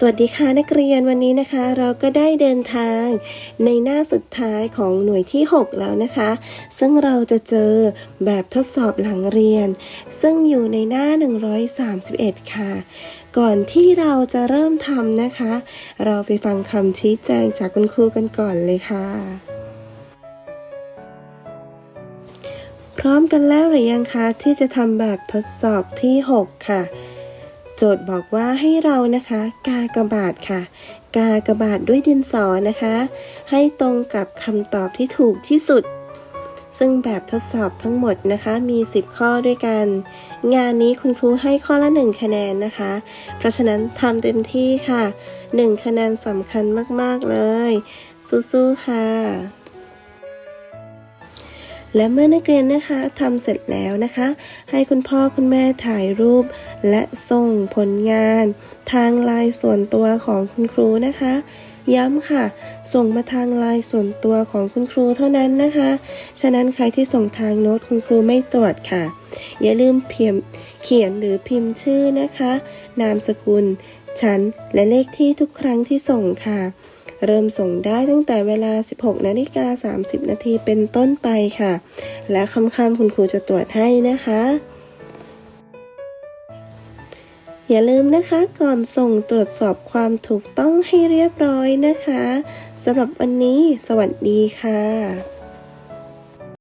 สวัสดีค่ะนักเรียนวันนี้นะคะ เราก็ได้เดินทางในหน้าสุดท้ายของหน่วยที่ 6 แล้วนะคะ ซึ่งเราจะเจอแบบทดสอบหลังเรียน ซึ่งอยู่ในหน้า 131 ค่ะ ก่อนที่เราจะเริ่มทำนะคะ เราไปฟังคำชี้แจงจากคุณครูกันก่อนเลยค่ะ พร้อมกันแล้วหรือยังคะที่จะทำแบบทดสอบที่ 6 ค่ะ โจทย์บอกว่าให้เรานะคะ กากบาทค่ะ กากบาทด้วยดินสอนะคะ ให้ตรงกับคำตอบที่ถูกที่สุด ซึ่งแบบทดสอบทั้งหมดนะคะ มี 10 ข้อด้วยกัน งานนี้คุณครูให้ข้อละ 1 คะแนนนะคะ เพราะฉะนั้นทำเต็มที่ค่ะ 1 คะแนนสำคัญมาก ๆ เลย สู้ๆค่ะ และเมื่อนักเรียนนะคะทำเสร็จแล้วนะคะ ให้คุณพ่อคุณแม่ถ่ายรูป และส่งผลงาน ทางไลน์ส่วนตัวของคุณครูนะคะ ย้ำค่ะ ส่งมาทางไลน์ส่วนตัวของคุณครูเท่านั้นนะคะ ฉะนั้นใครที่ส่งทางโน้ตคุณครูไม่ตรวจค่ะ อย่าลืมเพียมเขียนหรือพิมพ์ชื่อนะคะ นามสกุลชั้นและเลขที่ทุกครั้งที่ส่งค่ะ เริ่มส่งได้ตั้งแต่เวลา 16นาฬิกา30 นาทีเป็นต้นไปค่ะ และคำคำๆคุณครูจะตรวจให้นะคะ อย่าลืมนะคะก่อนส่งตรวจสอบความถูกต้องให้เรียบร้อยนะคะสำหรับวันนี้ สวัสดีค่ะ